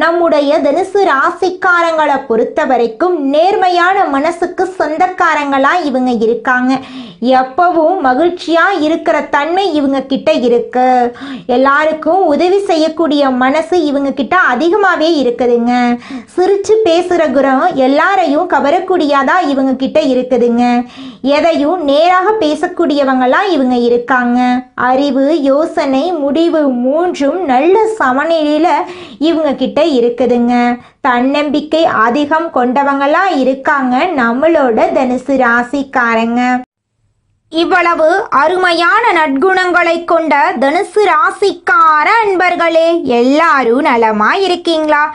நம்முடைய தனுசு ராசிக்காரங்களை பொறுத்த வரைக்கும் நேர்மையான மனசுக்கு சொந்தக்காரங்களா இவங்க இருக்காங்க. எப்பவும் மகிழ்ச்சியா இருக்கிற தன்மை இவங்க கிட்ட இருக்கு. எல்லாருக்கும் உதவி செய்யக்கூடிய மனசு இவங்க கிட்ட அதிகமாவே இருக்குதுங்க. சிரிச்சு பேசுற குரம் எல்லாரையும் கவரக்கூடியதா இவங்க கிட்ட இருக்குதுங்க. எதையும் நேராக பேசக்கூடியவங்களா இவங்க இருக்காங்க. அறிவு யோசனை முடிவு மூன்றும் நல்ல சமநிலையில இவங்க கிட்ட இருக்குதுங்க. தன்னம்பிக்கை அதிகம் கொண்டவங்களா இருக்காங்க நம்மளோட தனுசு ராசிக்காரங்க. இவ்வளவு அருமையான நற்குணங்களை கொண்ட தனுசு ராசிக்கார அன்பர்களே எல்லாரும் நலமா இருக்கீங்களா?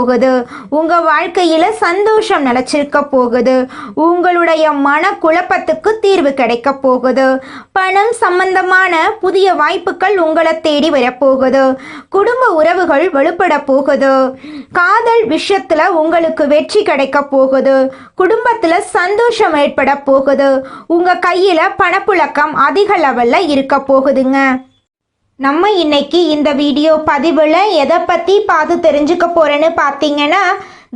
போகுது. உங்க வாழ்க்கையில சந்தோஷம் நிலச்சிருக்க போகுது. உங்களுடைய மன குழப்பத்துக்கு தீர்வு கிடைக்க போகுது. பணம் சம்பந்தமான புதிய வாய்ப்புகள் உங்களை தேடி வரப்போகுது. குடும்ப உறவுகள் வலுப்பட போகுது. காதல் விஷயத்துல உங்களுக்கு வெற்றி கிடைக்க போகுது. குடும்பத்துல சந்தோஷம் ஏற்பட போகுது. உங்க கையில பணப்புழக்கம் அதிக லெவல்ல இருக்க போகுதுங்க. நம்ம இன்னைக்கு இந்த வீடியோ பதிவில் எதை பற்றி பார்த்து தெரிஞ்சுக்க போகிறேன்னு பார்த்தீங்கன்னா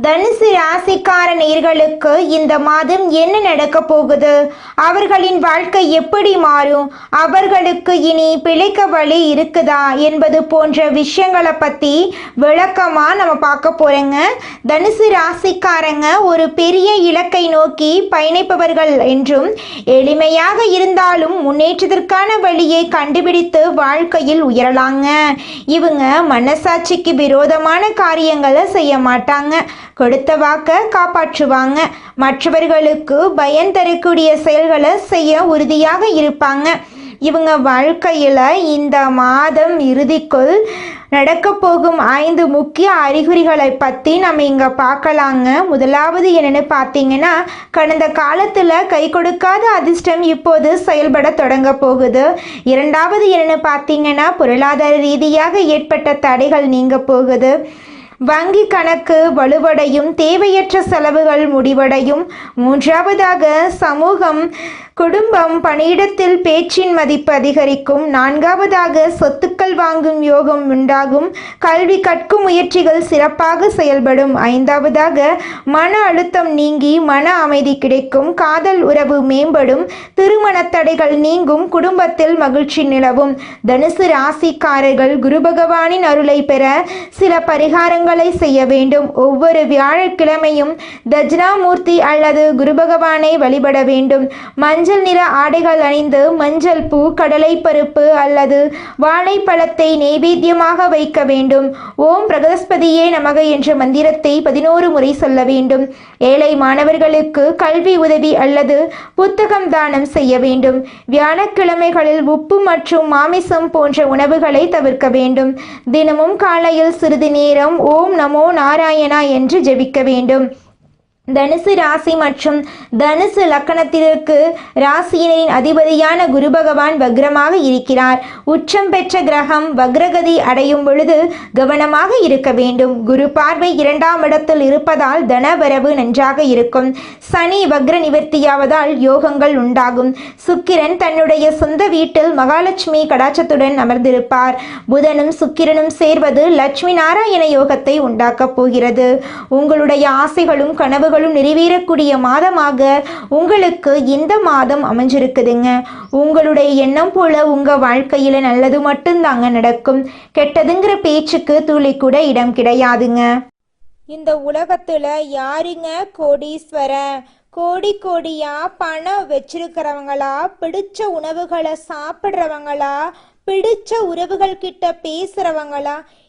தனுசு ராசிக்கார நேர்களுக்கு இந்த மாதம் என்ன நடக்க போகுது? அவர்களின் வாழ்க்கை எப்படி மாறும்? அவர்களுக்கு இனி பிழைக்க வழி இருக்குதா? என்பது போன்ற விஷயங்களை பற்றி விளக்கமாக நம்ம பார்க்க போகிறோங்க தனுசு ராசிக்காரங்க ஒரு பெரிய இலக்கை நோக்கி பயணிப்பவர்கள் என்றும் எளிமையாக இருந்தாலும் முன்னேற்றத்திற்கான வழியை கண்டுபிடித்து வாழ்க்கையில் உயரலாங்க. இவங்க மனசாட்சிக்கு விரோதமான காரியங்களை செய்ய மாட்டாங்க. கொடுத்த வாக்க காப்பாற்றுவாங்க. மற்றவர்களுக்கு பயன் தரக்கூடிய செயல்களை செய்ய உறுதியாக இருப்பாங்க. இவங்க வாழ்க்கையில் இந்த மாதம் இறுதிக்குள் நடக்க போகும் ஐந்து முக்கிய அறிகுறிகளை பற்றி நம்ம இங்கே பார்க்கலாங்க. முதலாவது என்னென்னு பார்த்தீங்கன்னா கடந்த காலத்தில் கை கொடுக்காத அதிர்ஷ்டம் இப்போது செயல்பட தொடங்க போகுது. இரண்டாவது என்னென்னு பார்த்தீங்கன்னா பொருளாதார ரீதியாக ஏற்பட்ட தடைகள் நீங்க போகுது. வங்கி கணக்கு வலுவடையும் தேவையற்ற செலவுகள் முடிவடையும். மூன்றாவதாக சமூகம் குடும்பம் பணியிடத்தில் பேச்சின் மதிப்பு அதிகரிக்கும். நான்காவதாக சொத்துக்கள் வாங்கும் யோகம் உண்டாகும். கல்வி கற்கும் முயற்சிகள் சிறப்பாக செயல்படும். ஐந்தாவதாக மன அழுத்தம் நீங்கி மன அமைதி கிடைக்கும். காதல் உறவு மேம்படும். திருமண தடைகள் நீங்கும். குடும்பத்தில் மகிழ்ச்சி நிலவும். தனுசு ராசிக்காரர்கள் குரு பகவானின் அருளை பெற சில பரிகாரங்களை செய்ய வேண்டும். ஒவ்வொரு வியாழக்கிழமையும் தஜ்னாமூர்த்தி அல்லது குரு பகவானை வழிபட வேண்டும். மஞ்சள் மஞ்சள் நிற ஆடைகள் அணிந்து மஞ்சள் பூ கடலை பருப்பு அல்லது வாழைப்பழத்தை நெய்வேத்தியமாக வைக்க வேண்டும். ஓம் பிரகஸ்பதியே நமக என்ற மந்திரத்தை பதினோரு முறை சொல்ல வேண்டும். ஏழை மாணவர்களுக்கு கல்வி உதவி அல்லது புத்தகம் தானம் செய்ய வேண்டும். வியாழக்கிழமைகளில் உப்பு மற்றும் மாமிசம் போன்ற உணவுகளை தவிர்க்க வேண்டும். தினமும் காலையில் சிறிது நேரம் ஓம் நமோ நாராயணா என்று ஜெபிக்க வேண்டும். தனுசு ராசி மற்றும் தனுசு லக்கணத்திற்கு ராசியினரின் அதிபதியான குரு பகவான் வக்ரமாக இருக்கிறார். உச்சம் பெற்ற கிரகம் வக்ரகதி அடையும் பொழுது கவனமாக இருக்க வேண்டும். குரு பார்வை இரண்டாம் இடத்தில் இருப்பதால் தனவரவு நன்றாக இருக்கும். சனி வக்ர நிவர்த்தியாவதால் யோகங்கள் உண்டாகும். சுக்கிரன் தன்னுடைய சொந்த வீட்டில் மகாலட்சுமி கடாச்சத்துடன் அமர்ந்திருப்பார். புதனும் சுக்கிரனும் சேர்வது லட்சுமி நாராயண யோகத்தை உண்டாக்கப் போகிறது. உங்களுடைய ஆசைகளும் கனவுகளும் கனவுகளும் நிறைவேறக்கூடிய மாதமாக உங்களுக்கு இந்த மாதம் அமைஞ்சிருக்குதுங்க. உங்களுடைய எண்ணம் போல உங்கள் வாழ்க்கையில் நல்லது மட்டும்தாங்க நடக்கும். கெட்டதுங்கிற பேச்சுக்கு துளி கூட இடம் கிடையாதுங்க. இந்த உலகத்துல யாருங்க கோடீஸ்வரன் கோடி கோடியா பணம் வச்சிருக்கிறவங்களா? பிடிச்ச உணவுகளை சாப்பிட்றவங்களா? பிடிச்ச உறவுகள் கிட்ட பேசுறவங்களா?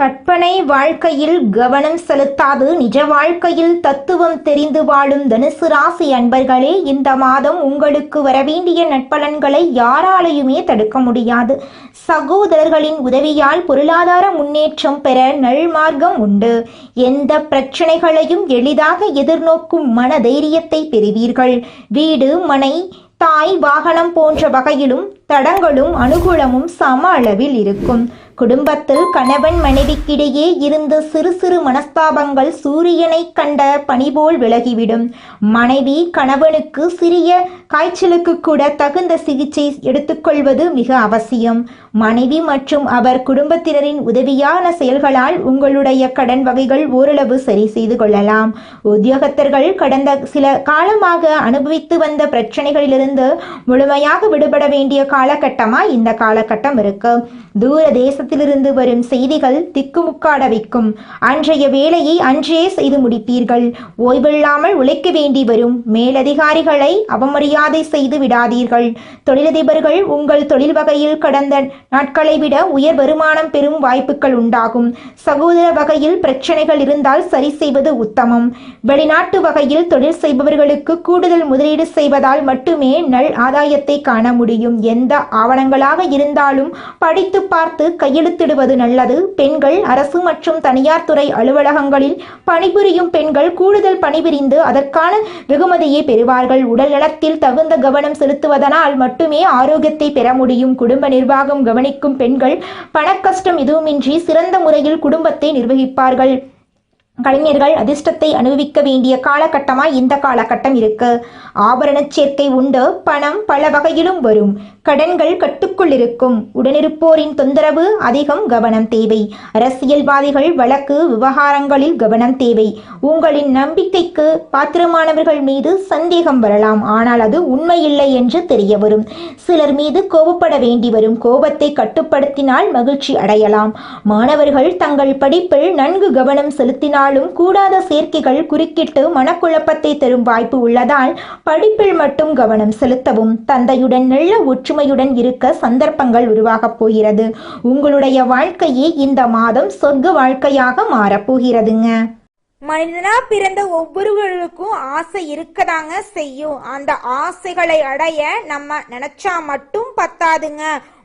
கற்பனை வாழ்க்கையில் கவனம் செலுத்தாது. நிஜ வாழ்க்கையில் தத்துவம் தெரிந்து வாழும் தனுசு ராசி அன்பர்களே இந்த மாதம் உங்களுக்கு வரவேண்டிய நட்பலன்களை யாராலையுமே தடுக்க முடியாது. சகோதரர்களின் உதவியால் பொருளாதார முன்னேற்றம் பெற நல்மார்க்கம் உண்டு. எந்த பிரச்சனைகளையும் எளிதாக எதிர்நோக்கும் மன தைரியத்தை பெறுவீர்கள். வீடு மனை தாய் வாகனம் போன்ற வகையிலும் தடங்களும் அனுகூலமும் சம அளவில் இருக்கும். குடும்பத்தில் கணவன் மனைவிக்கிடையே இருந்த சிறு சிறு மனஸ்தாபங்கள் சூரியனை கண்ட பணிபோல் விலகிவிடும். மனைவி கணவனுக்கு சிறிய காய்ச்சலுக்கு கூட தகுந்த சிகிச்சை எடுத்துக்கொள்வது மிக அவசியம். மனைவி மற்றும் அவர் குடும்பத்தினரின் உதவியான செயல்களால் உங்களுடைய கடன் வகைகள் ஓரளவு சரி செய்து கொள்ளலாம். உத்தியோகத்தர்கள் கடந்த சில காலமாக அனுபவித்து வந்த பிரச்சனைகளிலிருந்து முழுமையாக விடுபட வேண்டிய காலகட்டமாக இந்த காலகட்டம் இருக்கு? தூர தேசத்திலிருந்து வரும் செய்திகள் திக்குமுக்காட வைக்கும் அன்றைய வேலையை அன்றே செய்து முடிப்பீர்கள். ஓய்வில்லாமல் உழைக்க வேண்டி வரும் மேலதிகாரிகளை அவமரியாதை செய்து விடாதீர்கள். தொழிலதிபர்கள் உங்கள் தொழில் வகையில் கடந்த நாட்களை விட உயர் வருமானம் பெறும் வாய்ப்புகள் உண்டாகும். சகோதர வகையில் பிரச்சனைகள் இருந்தால் சரி செய்வது உத்தமம். வெளிநாட்டு வகையில் தொழில் செய்பவர்களுக்கு கூடுதல் முதலீடு செய்வதால் மட்டுமே நல் ஆதாயத்தை காண முடியும். எந்த ஆவணங்களாக இருந்தாலும் படித்து பார்த்து கையெழுத்திடுவது நல்லது. பெண்கள் அரசு மற்றும் தனியார் துறை அலுவலகங்களில் பணிபுரியும் பெண்கள் கூடுதல் பணிபுரிந்து அதற்கான வெகுமதியை பெறுவார்கள். உடல் நலத்தில் தகுந்த கவனம் செலுத்துவதனால் மட்டுமே ஆரோக்கியத்தை பெற முடியும். குடும்ப நிர்வாகம் கவனிக்கும் பெண்கள் பணக்கஷ்டம் எதுவுமின்றி சிறந்த முறையில் குடும்பத்தை நிர்வகிப்பார்கள். கலைஞர்கள் அதிர்ஷ்டத்தை அனுபவிக்க வேண்டிய காலகட்டமாய் இந்த காலகட்டம் இருக்கு. ஆபரண சேர்க்கை உண்டு பணம் பல வகையிலும் வரும். கடன்கள் கட்டுக்குள் இருக்கும். உடனிருப்போரின் தொந்தரவு அதிகம் கவனம் தேவை. அரசியல்வாதிகள் வழக்கு விவகாரங்களில் கவனம் தேவை. உங்களின் நம்பிக்கைக்கு பாத்திரமானவர்கள் மீது சந்தேகம் வரலாம். ஆனால் அது உண்மையில்லை என்று தெரிய வரும் சிலர் மீது கோபப்பட வேண்டி வரும். கோபத்தை கட்டுப்படுத்தினால் மகிழ்ச்சி அடையலாம். மாணவர்கள் தங்கள் படிப்பில் நன்கு கவனம் செலுத்தினாலும் கூடாத சேர்க்கைகள் குறுக்கிட்டு மனக்குழப்பத்தை தரும் வாய்ப்பு உள்ளதால் படிப்பில் மட்டும் கவனம் செலுத்தவும் தந்தையுடன் நல்ல ஒற்றுமையுடன் இருக்க சந்தர்ப்பங்கள் உருவாகப் போகிறது. உங்களுடைய வாழ்க்கையே இந்த மாதம் சொர்க்க வாழ்க்கையாக மாறப்போகிறதுங்க மனிதனா பிறந்த ஒவ்வொருவருக்கும் ஆசை இருக்கதாங்க செய்யும். அந்த ஆசைகளை அடைய நம்ம நினைச்சா மட்டும் பத்தாதுங்க.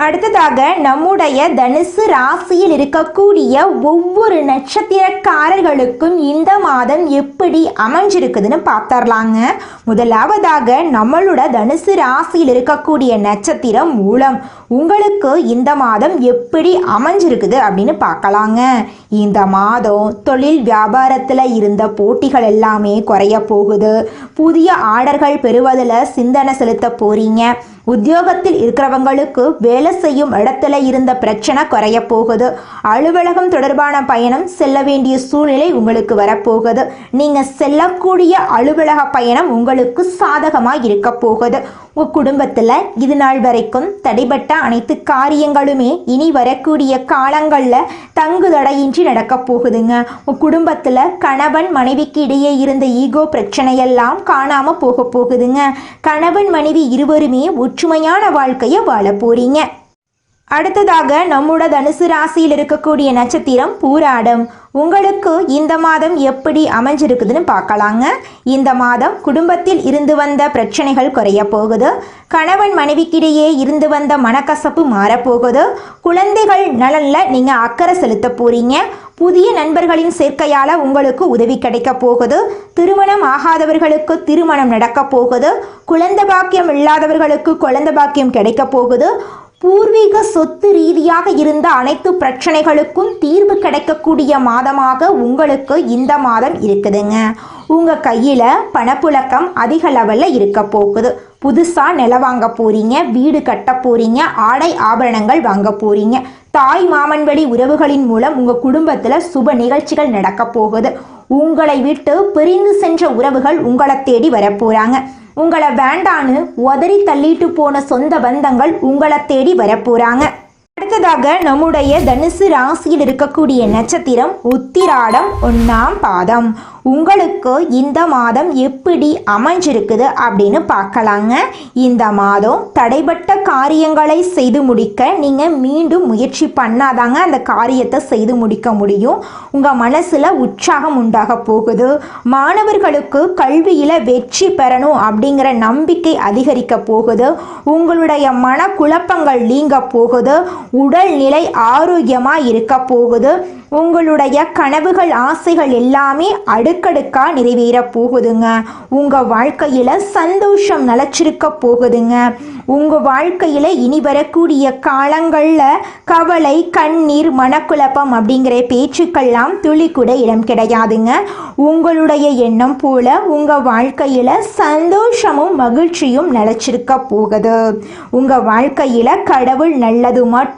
அடுத்ததாக நம்முடைய தனுசு ராசியில் இருக்கக்கூடிய ஒவ்வொரு நட்சத்திரக்காரர்களுக்கும் இந்த மாதம் எப்படி அமைஞ்சிருக்குதுன்னு பார்த்தரலாங்க முதலாவதாக நம்மளோட தனுசு ராசியில் இருக்கக்கூடிய நட்சத்திரம் மூலம். உங்களுக்கு இந்த மாதம் எப்படி அமைஞ்சிருக்குது அப்படின்னு பார்க்கலாங்க. இந்த மாதம் தொழில் வியாபாரத்தில் இருந்த போட்டிகள் எல்லாமே குறைய போகுது. புதிய ஆர்டர்கள் பெறுவதில் சிந்தனை செலுத்த போறீங்க. உத்தியோகத்தில் இருக்கிறவங்களுக்கு வேலை செய்யும் இடத்துல இருந்த பிரச்சனை குறைய போகுது. அலுவலகம் தொடர்பான பயணம் செல்ல வேண்டிய சூழ்நிலை உங்களுக்கு வரப்போகுது. நீங்கள் செல்லக்கூடிய அலுவலக பயணம் உங்களுக்கு சாதகமாக இருக்க போகுது. உங்க குடும்பத்தில் இது நாள் வரைக்கும் தடைப்பட்ட அனைத்து காரியங்களுமே இனி வரக்கூடிய காலங்களில் தங்கு தடையின்றி நடக்க போகுதுங்க. உன் குடும்பத்தில் கணவன் மனைவிக்கு இடையே இருந்த ஈகோ பிரச்சனையெல்லாம் காணாமல் போக போகுதுங்க. கணவன் மனைவி இருவருமே ஒற்றுமையான வாழ்க்கையை வாழ போறீங்க. அடுத்ததாக நம்மோட தனுசு ராசியில் இருக்கக்கூடிய நட்சத்திரம் பூராடம். உங்களுக்கு இந்த மாதம் எப்படி அமைஞ்சிருக்குதுன்னு பார்க்கலாங்க. இந்த மாதம் குடும்பத்தில் இருந்து வந்த பிரச்சனைகள் குறைய போகுது. கணவன் மனைவிக்கிடையே இருந்து வந்த மனக்கசப்பு மாறப்போகுது. குழந்தைகள் நலனில் நீங்கள் அக்கறை செலுத்த போறீங்க. புதிய நண்பர்களின் சேர்க்கையால் உங்களுக்கு உதவி கிடைக்க போகுது. திருமணம் ஆகாதவர்களுக்கு திருமணம் நடக்க போகுது. குழந்தை பாக்கியம் இல்லாதவர்களுக்கு குழந்தை பாக்கியம் கிடைக்க போகுது. பூர்வீக சொத்து ரீதியாக இருந்த அனைத்து பிரச்சனைகளுக்கும் தீர்வு கிடைக்கக்கூடிய மாதமாக உங்களுக்கு இந்த மாதம் இருக்குதுங்க. உங்கள் கையில் பணப்புழக்கம் அதிக லெவலில் இருக்க போகுது. புதுசாக நிலம் வாங்க போகிறீங்க வீடு கட்ட போகிறீங்க ஆடை ஆபரணங்கள் வாங்க போகிறீங்க தாய் மாமன் வழி உறவுகளின் மூலம் உங்கள் குடும்பத்தில் சுப நிகழ்ச்சிகள் நடக்க போகுது. உங்களை விட்டு பிரிந்து சென்ற உறவுகள் உங்களை தேடி வரப்போகிறாங்க உங்களை வேண்டான்னு உதறி தள்ளிட்டு போன சொந்த பந்தங்கள் உங்களை தேடி வரப்போறாங்க. அடுத்ததாக நம்முடைய தனுசு ராசியில் இருக்கக்கூடிய நட்சத்திரம் உத்திராடம் ஒன்றாம் பாதம். உங்களுக்கு இந்த மாதம் எப்படி அமைஞ்சிருக்குது அப்படின்னு பார்க்கலாங்க. இந்த மாதம் தடைப்பட்ட காரியங்களை செய்து முடிக்க நீங்கள் மீண்டும் முயற்சி பண்ணாதாங்க அந்த காரியத்தை செய்து முடிக்க முடியும். உங்கள் மனசில் உற்சாகம் உண்டாக போகுது. மாணவர்களுக்கு கல்வியில் வெற்றி பெறணும் அப்படிங்கிற நம்பிக்கை அதிகரிக்க போகுது. உங்களுடைய மனக்குழப்பங்கள் நீங்க போகுது. உடல்நிலை ஆரோக்கியமாக இருக்க போகுது. உங்களுடைய கனவுகள் ஆசைகள் எல்லாமே அடுக்கடுக்காக நிறைவேற போகுதுங்க. உங்கள் வாழ்க்கையில் சந்தோஷம் நிலச்சிருக்க போகுதுங்க. உங்கள் வாழ்க்கையில் இனி வரக்கூடிய காலங்களில் கவலை கண்ணீர் மனக்குழப்பம் அப்படிங்கிற பேச்சுக்கள்லாம் துளி கூட இடம் கிடையாதுங்க. உங்களுடைய எண்ணம் போல உங்கள் வாழ்க்கையில் சந்தோஷமும் மகிழ்ச்சியும் நிலச்சிருக்க போகுது. உங்கள் வாழ்க்கையில் கடவுள் நல்லது மட்டும்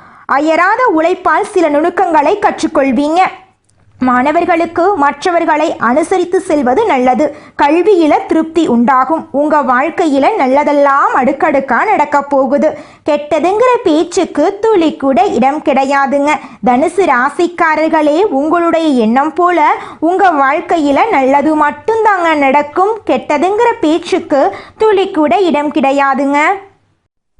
அயராத உழைப்பால் சில நுணுக்கங்களை கற்றுக்கொள்வீங்க. மாணவர்களுக்கு மற்றவர்களை அனுசரித்து செல்வது நல்லது. கல்வியில திருப்தி உண்டாகும். உங்க வாழ்க்கையில நல்லதெல்லாம் அடுக்கடுக்கா நடக்க போகுது. கெட்டதுங்கிற பேச்சுக்கு துளி கூட இடம் கிடையாதுங்க. தனுசு ராசிக்காரர்களே உங்களுடைய எண்ணம் போல உங்க வாழ்க்கையில நல்லது மட்டும்தாங்க நடக்கும். கெட்டதுங்கிற பேச்சுக்கு துளி கூட இடம் கிடையாதுங்க.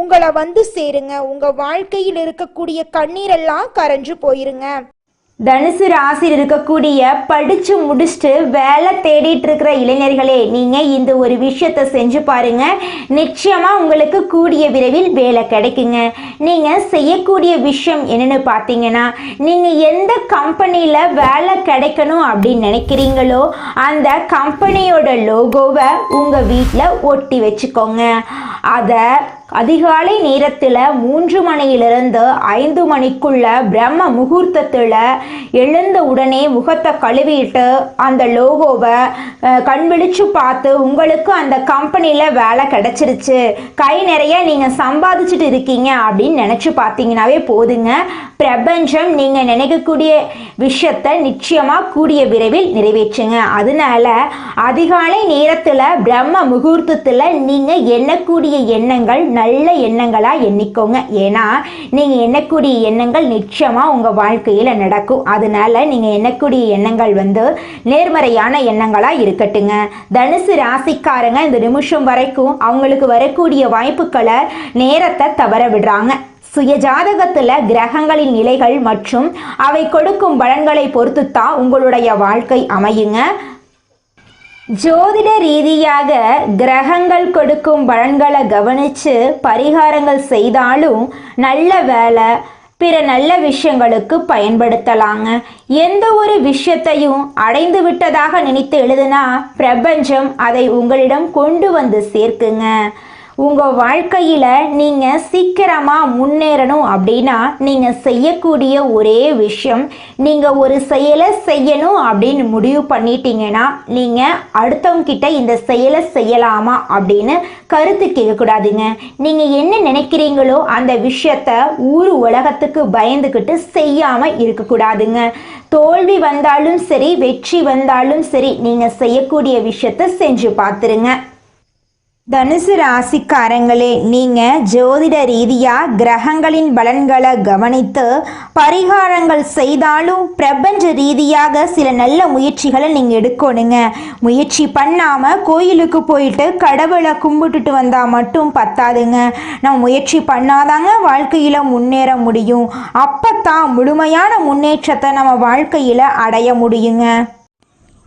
உங்களை வந்து சேருங்க. உங்க வாழ்க்கையில் இருக்கக்கூடிய கண்ணீரெல்லாம் கரைஞ்சு போயிருங்க. தனுசு ராசியில் இருக்கக்கூடிய படிச்சு முடிச்சுட்டு வேலை தேடிட்டு இருக்கிற இளைஞர்களே நீங்க இந்த ஒரு விஷயத்த செஞ்சு பாருங்க. நிச்சயமா உங்களுக்கு கூடிய விரைவில் வேலை கிடைக்குங்க. நீங்க செய்யக்கூடிய விஷயம் என்னன்னு பார்த்தீங்கன்னா நீங்க எந்த கம்பெனியில வேலை கிடைக்கணும் அப்படின்னு நினைக்கிறீங்களோ அந்த கம்பெனியோட லோகோவை உங்க வீட்டில் ஒட்டி வச்சுக்கோங்க. அதை அதிகாலை நேரத்தில் மூன்று மணியிலிருந்து ஐந்து மணிக்குள்ள பிரம்ம முகூர்த்தத்தில் எழுந்த உடனே முகத்தை கழுவிட்டு அந்த லோகோவை கண் விழிச்சு பார்த்து உங்களுக்கு அந்த கம்பெனியில் வேலை கிடச்சிருச்சு. கை நிறைய நீங்கள் சம்பாதிச்சுட்டு இருக்கீங்க அப்படின்னு நினச்சி பார்த்தீங்கன்னாவே போதுங்க. பிரபஞ்சம் நீங்கள் நினைக்கக்கூடிய விஷயத்தை நிச்சயமாக கூடிய விரைவில் நிறைவேற்றுங்க. அதனால அதிகாலை நேரத்தில் பிரம்ம முகூர்த்தத்தில் நீங்கள் எண்ணக்கூடிய எண்ணங்கள் நல்ல நல்ல எண்ணங்களாக எண்ணிக்கோங்க. ஏன்னா நீங்கள் எண்ணக்கூடிய எண்ணங்கள் நிச்சயமாக உங்கள் வாழ்க்கையில் நடக்கும். அதனால நீங்கள் எண்ணக்கூடிய எண்ணங்கள் வந்து நேர்மறையான எண்ணங்களாக இருக்கட்டுங்க. தனுசு ராசிக்காரங்க இந்த நிமிஷம் வரைக்கும் அவங்களுக்கு வரக்கூடிய வாய்ப்புகளை நேரத்தை தவற விடுறாங்க. சுய ஜாதகத்தில் கிரகங்களின் நிலைகள் மற்றும் அவை கொடுக்கும் பலன்களை பொறுத்து தான் உங்களுடைய வாழ்க்கை அமையுங்க. ஜோதிட ரீதியாக கிரகங்கள் கொடுக்கும் பலன்களை கவனித்து பரிகாரங்கள் செய்தாலும் நல்ல வேலை பிற நல்ல விஷயங்களுக்கு பயன்படுத்தலாங்க. எந்த ஒரு விஷயத்தையும் அடைந்து விட்டதாக நினைத்து எழுதுனா பிரபஞ்சம் அதை உங்களிடம் கொண்டு வந்து சேர்க்குங்க. உங்கள் வாழ்க்கையில் நீங்கள் சீக்கிரமாக முன்னேறணும் அப்படின்னா நீங்கள் செய்யக்கூடிய ஒரே விஷயம் நீங்கள் ஒரு செயலை செய்யணும் அப்படின்னு முடிவு பண்ணிட்டீங்கன்னா நீங்கள் அடுத்தவங்கிட்ட இந்த செயலை செய்யலாமா அப்படின்னு கருத்து கேட்கக்கூடாதுங்க. நீங்கள் என்ன நினைக்கிறீங்களோ அந்த விஷயத்த ஊர் உலகத்துக்கு பயந்துக்கிட்டு செய்யாமல் இருக்கக்கூடாதுங்க. தோல்வி வந்தாலும் சரி வெற்றி வந்தாலும் சரி நீங்கள் செய்யக்கூடிய விஷயத்த செஞ்சு பார்த்துருங்க. தனுசு ராசிக்காரங்களே நீங்கள் ஜோதிட ரீதியாக கிரகங்களின் பலன்களை கவனித்து பரிகாரங்கள் செய்தாலும் பிரபஞ்ச ரீதியாக சில நல்ல முயற்சிகளை நீங்கள் எடுக்கணுங்க. முயற்சி பண்ணாமல் கோயிலுக்கு போயிட்டு கடவுளை கும்பிட்டுட்டு வந்தால் மட்டும் பத்தாதுங்க. நம்ம முயற்சி பண்ணாதாங்க வாழ்க்கையில் முன்னேற முடியும். அப்போ தான் முழுமையான முன்னேற்றத்தை நம்ம வாழ்க்கையில் அடைய முடியுங்க.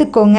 கத்துக்கோங்க